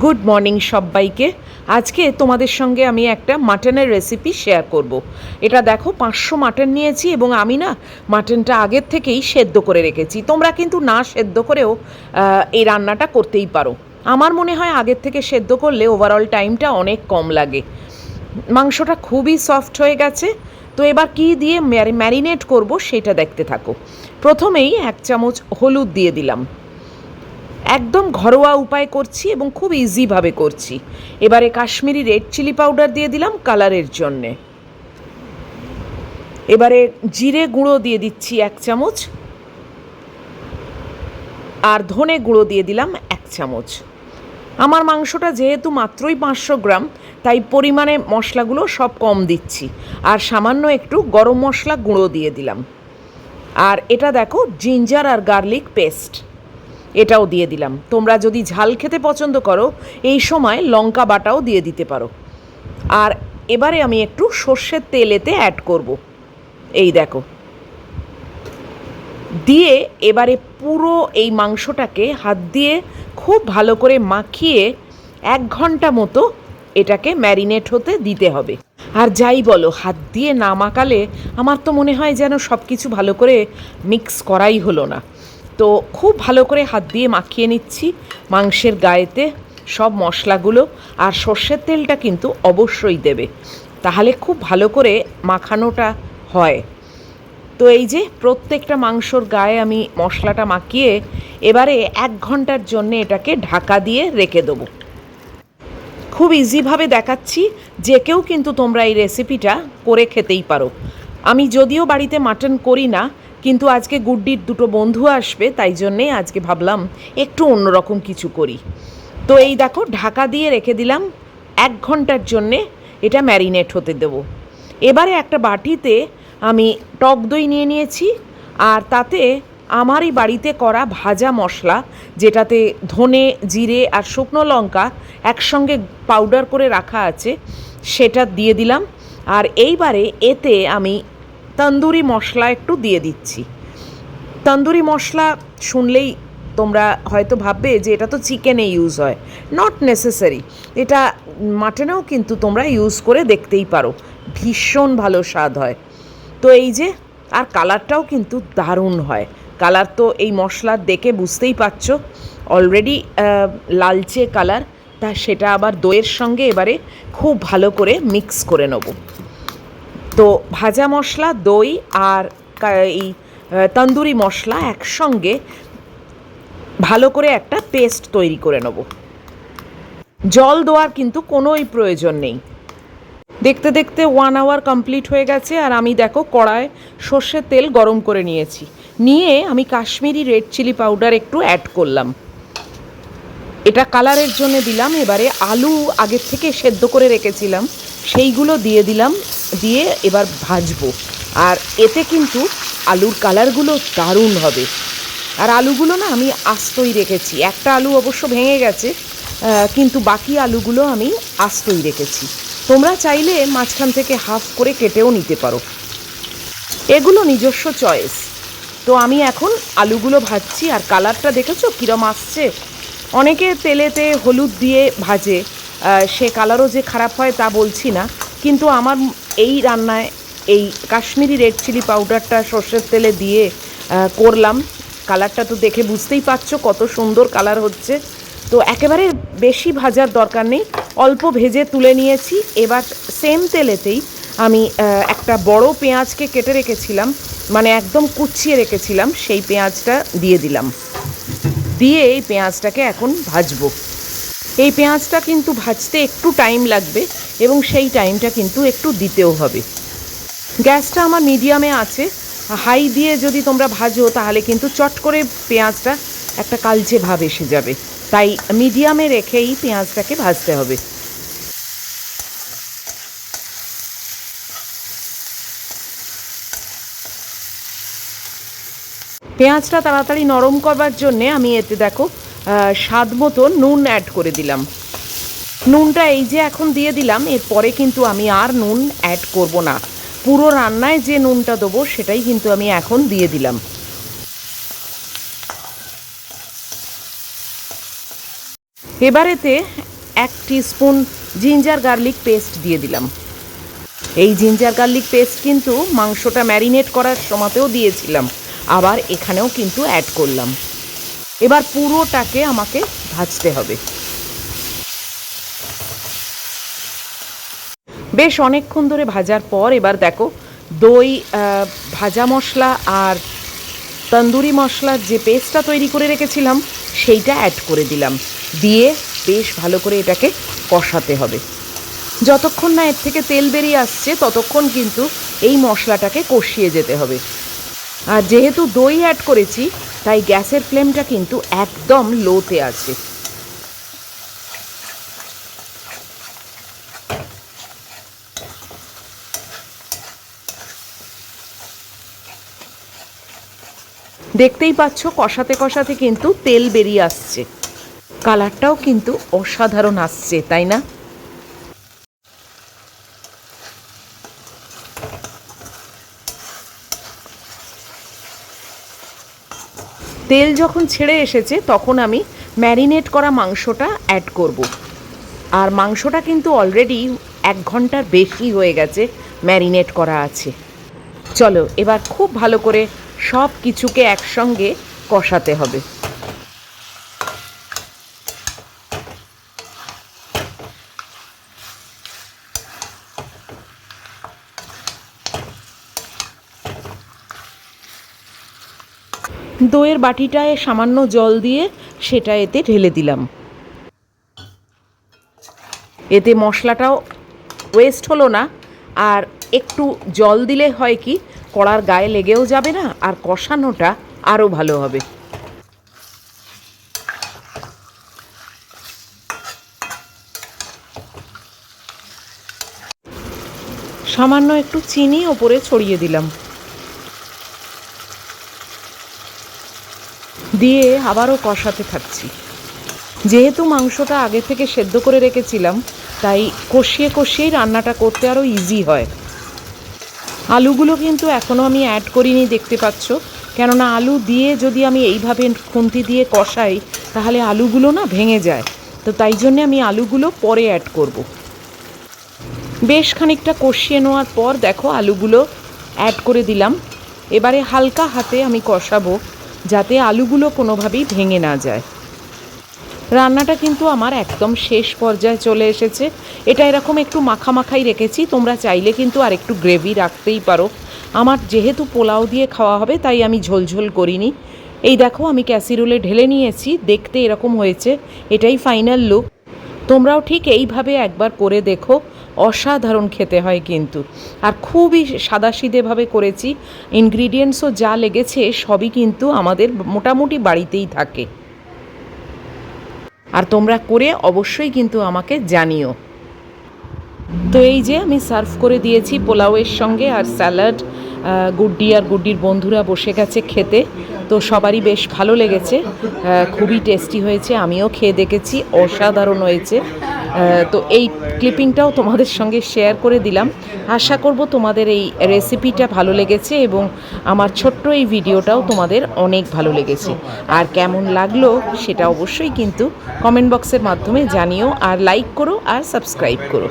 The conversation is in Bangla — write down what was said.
গুড মর্নিং সবাইকে। আজকে তোমাদের সঙ্গে আমি একটা মাটনের রেসিপি শেয়ার করব। এটা দেখো, পাঁচশো মাটন নিয়েছি এবং আমি না মাটনটা আগের থেকেই সেদ্ধ করে রেখেছি। তোমরা কিন্তু না সেদ্ধ করেও এই রান্নাটা করতেই পারো। আমার মনে হয় আগের থেকে সেদ্ধ করলে ওভারঅল টাইমটা অনেক কম লাগে। মাংসটা খুবই সফট হয়ে গেছে। তো এবার কি দিয়ে ম্যারিনেট করব সেটা দেখতে থাকো। প্রথমেই এক চামচ হলুদ দিয়ে দিলাম। একদম ঘরোয়া উপায় করছি এবং খুব ইজিভাবে করছি। এবারে কাশ্মীরি রেড চিলি পাউডার দিয়ে দিলাম কালারের জন্যে। এবারে জিরে গুঁড়ো দিয়ে দিচ্ছি এক চামচ। আর ধনে গুঁড়ো দিয়ে দিলাম এক চামচ। আমার মাংসটা যেহেতু মাত্রই পাঁচশো গ্রাম, তাই পরিমাণে মশলাগুলো সব কম দিচ্ছি। আর সামান্য একটু গরম মশলা গুঁড়ো দিয়ে দিলাম। আর এটা দেখো জিঞ্জার আর গার্লিক পেস্ট এটাও দিয়ে দিলাম। তোমরা যদি ঝাল খেতে পছন্দ করো, এই সময় লঙ্কা বাটাও দিয়ে দিতে পারো। আর এবারে আমি একটু সর্ষের তেল এতে অ্যাড করব। এই দেখো। দিয়ে এবারে পুরো এই মাংসটাকে হাত দিয়ে খুব ভালো করে মাখিয়ে এক ঘণ্টা মতো এটাকে ম্যারিনেট হতে দিতে হবে। আর যাই বলো, হাত দিয়ে না মাখালে আমার তো মনে হয় যেন সব কিছু ভালো করে মিক্স করাই হলো না। তো খুব ভালো করে হাত দিয়ে মাখিয়ে নিচ্ছি মাংসের গায়েতে সব মশলাগুলো আর সর্ষের তেলটা কিন্তু অবশ্যই দেবে। তাহলে খুব ভালো করে মাখানোটা হয়। তো এই যে প্রত্যেকটা মাংসর গায়ে আমি মশলাটা মাখিয়ে এবারে এক ঘণ্টার জন্য এটাকে ঢাকা দিয়ে রেখে দেবো। খুব ইজিভাবে দেখাচ্ছি, যে কেউ কিন্তু তোমরা এই রেসিপিটা করে খেতেই পারো। আমি যদিও বাড়িতে মাটন করি না কিন্তু আজকে গুড্ডির দুটো বন্ধু আসবে, তাই জন্যেই আজকে ভাবলাম একটু অন্যরকম কিছু করি। তো এই দেখো, ঢাকা দিয়ে রেখে দিলাম, এক ঘণ্টার জন্যে এটা ম্যারিনেট হতে দেবো। এবারে একটা বাটিতে আমি টক দই নিয়ে নিয়েছি, আর তাতে আমারই বাড়িতে করা ভাজা মশলা, যেটাতে ধনে, জিরে আর শুকনো লঙ্কা একসঙ্গে পাউডার করে রাখা আছে, সেটা দিয়ে দিলাম। আর এইবারে এতে আমি তন্দুরি মশলা একটু দিয়ে দিচ্ছি। তন্দুরি মশলা শুনলেই তোমরা হয়তো ভাববে যে এটা তো চিকেনে ইউজ হয়। নট নেসেসারি এটা মাটনেও কিন্তু তোমরা ইউজ করে দেখতেই পারো। ভীষণ ভালো স্বাদ হয়। তো এই যে, আর কালারটাও কিন্তু দারুণ হয়। কালার তো এই মশলার দেখে বুঝতেই পারছ। অলরেডি লালচে কালার। তা সেটা আবার দইয়ের সঙ্গে এবারে খুব ভালো করে মিক্স করে নেব। তো ভাজা মশলা, দই আর এই তন্দুরি মশলা একসঙ্গে ভালো করে একটা পেস্ট তৈরি করে নেব। জল দেওয়ার কিন্তু কোনোই প্রয়োজন নেই। দেখতে দেখতে ওয়ান আওয়ার কমপ্লিট হয়ে গেছে আর আমি দেখো কড়ায় সর্ষের তেল গরম করে নিয়েছি। নিয়ে আমি কাশ্মীরি রেড চিলি পাউডার একটু অ্যাড করলাম। এটা কালারের জন্য দিলাম, এবারে আলু আগের থেকে সেদ্ধ করে রেখেছিলাম। সেইগুলো দিয়ে দিলাম, দিয়ে এবার ভাজবো। আর এতে কিন্তু আলুর কালারগুলো দারুণ হবে। আর আলুগুলো না আমি আস্তই রেখেছি। একটা আলু অবশ্য ভেঙে গেছে কিন্তু বাকি আলুগুলো আমি আস্তই রেখেছি। তোমরা চাইলে মাঝখান থেকে হাফ করে কেটেও নিতে পারো। এগুলো নিজস্ব চয়েস। তো আমি এখন আলুগুলো ভাজছি, আর কালারটা দেখেছ কীরম আসছে? অনেকে তেলেতে হলুদ দিয়ে ভাজে সে কালারও যে খারাপ হয় তা বলছি না। কিন্তু আমার এই রান্নায় এই কাশ্মীরি রেড চিলি পাউডারটা সর্ষের তেলে দিয়ে করলাম। কালারটা তো দেখে বুঝতেই পারছ কত সুন্দর কালার হচ্ছে। তো একেবারে বেশি ভাজার দরকার নেই। অল্প ভেজে তুলে নিয়েছি। এবার সেম তেলেতেই আমি একটা বড় পেঁয়াজকে কেটে রেখেছিলাম। মানে একদম কুচিয়ে রেখেছিলাম। সেই পেঁয়াজটা দিয়ে দিলাম। দিয়ে এই পেঁয়াজটাকে এখন ভাজবো। এই পেঁয়াজটা কিন্তু ভাজতে একটু টাইম লাগবে এবং সেই টাইমটা কিন্তু একটু দিতেও হবে। গ্যাসটা আমার মিডিয়ামে আছে। হাই দিয়ে যদি তোমরা ভাজো, তাহলে কিন্তু চট করে পেঁয়াজটা একটা কালচে ভাব এসে যাবে। তাই মিডিয়ামে রেখেই পেঁয়াজটাকে ভাজতে হবে। পেঁয়াজটা তাড়াতাড়ি নরম করবার জন্যে আমি এতে দেখো স্বাদ মতো নুন অ্যাড করে দিলাম। নুনটা এই যে এখন দিয়ে দিলাম, এরপরে কিন্তু আমি আর নুন অ্যাড করব না। পুরো রান্নায় যে নুনটা দেবো, সেটাই কিন্তু আমি এখন দিয়ে দিলাম। এবারেতে এক স্পুন জিঞ্জার গার্লিক পেস্ট দিয়ে দিলাম। এই জিঞ্জার গার্লিক পেস্ট কিন্তু মাংসটা ম্যারিনেট করার সময়তেও দিয়েছিলাম, আবার এখানেও কিন্তু অ্যাড করলাম। এবার পুরোটাকে আমাকে ভাজতে হবে। বেশ অনেকক্ষণ ধরে ভাজার পর এবার দেখো, দই ভাজা মশলা আর তন্দুরি মশলার যে পেস্টটা তৈরি করে রেখেছিলাম, সেইটা অ্যাড করে দিলাম। দিয়ে বেশ ভালো করে এটাকে কষাতে হবে। যতক্ষণ না এর থেকে তেল বেরিয়ে আসছে, ততক্ষণ কিন্তু এই মশলাটাকে কষিয়ে যেতে হবে। আর যেহেতু দই অ্যাড করেছি তাই গ্যাসের ফ্লেমটা কিন্তু একদম লোতে আছে। দেখতেই পাচ্ছ, কষাতে কষাতে কিন্তু তেল বেরিয়ে আসছে। কালারটাও কিন্তু অসাধারণ আসছে, তাই না? তেল যখন ছেড়ে এসেছে, তখন আমি ম্যারিনেট করা মাংসটা অ্যাড করব। আর মাংসটা কিন্তু অলরেডি এক ঘণ্টার বেশি হয়ে গেছে ম্যারিনেট করা আছে চলো, এবার খুব ভালো করে সব কিছুকে একসঙ্গে কষাতে হবে দইয়ের বাটিটায় সামান্য জল দিয়ে সেটা এতে ঢেলে দিলাম। এতে মশলাটাও ওয়েস্ট হলো না, আর একটু জল দিলে হয় কি, কড়ার গায়ে লেগেও যাবে না, আর কষানোটা আরও ভালো হবে। সামান্য একটু চিনি ওপরে ছড়িয়ে দিলাম। দিয়ে আবারও কষাতে থাকছি। যেহেতু মাংসটা আগে থেকে সেদ্ধ করে রেখেছিলাম, তাই কষিয়ে কষিয়েই রান্নাটা করতে আরও ইজি হয়। আলুগুলো কিন্তু এখনও আমি অ্যাড করিনি, দেখতে পাচ্ছ। কেননা আলু দিয়ে যদি আমি এইভাবে খুন্তি দিয়ে কষাই, তাহলে আলুগুলো না ভেঙে যায়। তো তাই জন্যে আমি আলুগুলো পরে অ্যাড করব। বেশ খানিকটা কষিয়ে নেওয়ার পর দেখো আলুগুলো অ্যাড করে দিলাম। এবারে হালকা হাতে আমি কষাবো। যাতে আলুগুলো কোনোভাবেই ভেঙে না যায়। রান্নাটা কিন্তু আমার একদম শেষ পর্যায়ে চলে এসেছে। এটা এরকম একটু মাখামাখাই রেখেছি, তোমরা চাইলে কিন্তু আর একটু গ্রেভি রাখতেই পারো। আমার যেহেতু পোলাও দিয়ে খাওয়া হবে, তাই আমি ঝোলঝোল করিনি। এই দেখো, আমি ক্যাসিরোলে ঢেলে নিয়েছি, দেখতে এরকম হয়েছে, এটাই ফাইনাল লুক তোমরাও ঠিক এইভাবে একবার করে দেখো। অসাধারণ খেতে হয় কিন্তু। আর খুবই সাদাসিধেভাবে করেছি। ইনগ্রিডিয়েন্টসও যা লেগেছে সবই কিন্তু আমাদের মোটামুটি বাড়িতেই থাকে। আর তোমরা করে অবশ্যই কিন্তু আমাকে জানিও। তো এই যে আমি সার্ভ করে দিয়েছি পোলাওয়ের সঙ্গে আর স্যালাড গুড্ডি আর গুড্ডির বন্ধুরা বসে গেছে খেতে। তো সবারই বেশ ভালো লেগেছে। খুবই টেস্টি হয়েছে, আমিও খেয়ে দেখেছি, অসাধারণ হয়েছে। তো এই ক্লিপিংটাও তোমাদের সঙ্গে শেয়ার করে দিলাম। আশা করব তোমাদের এই রেসিপিটা ভালো লেগেছে এবং আমার ছোট্ট এই ভিডিওটাও তোমাদের অনেক ভালো লেগেছে। আর কেমন লাগল সেটা অবশ্যই কিন্তু কমেন্ট বক্সের মাধ্যমে জানিও আর লাইক করো আর সাবস্ক্রাইব করো।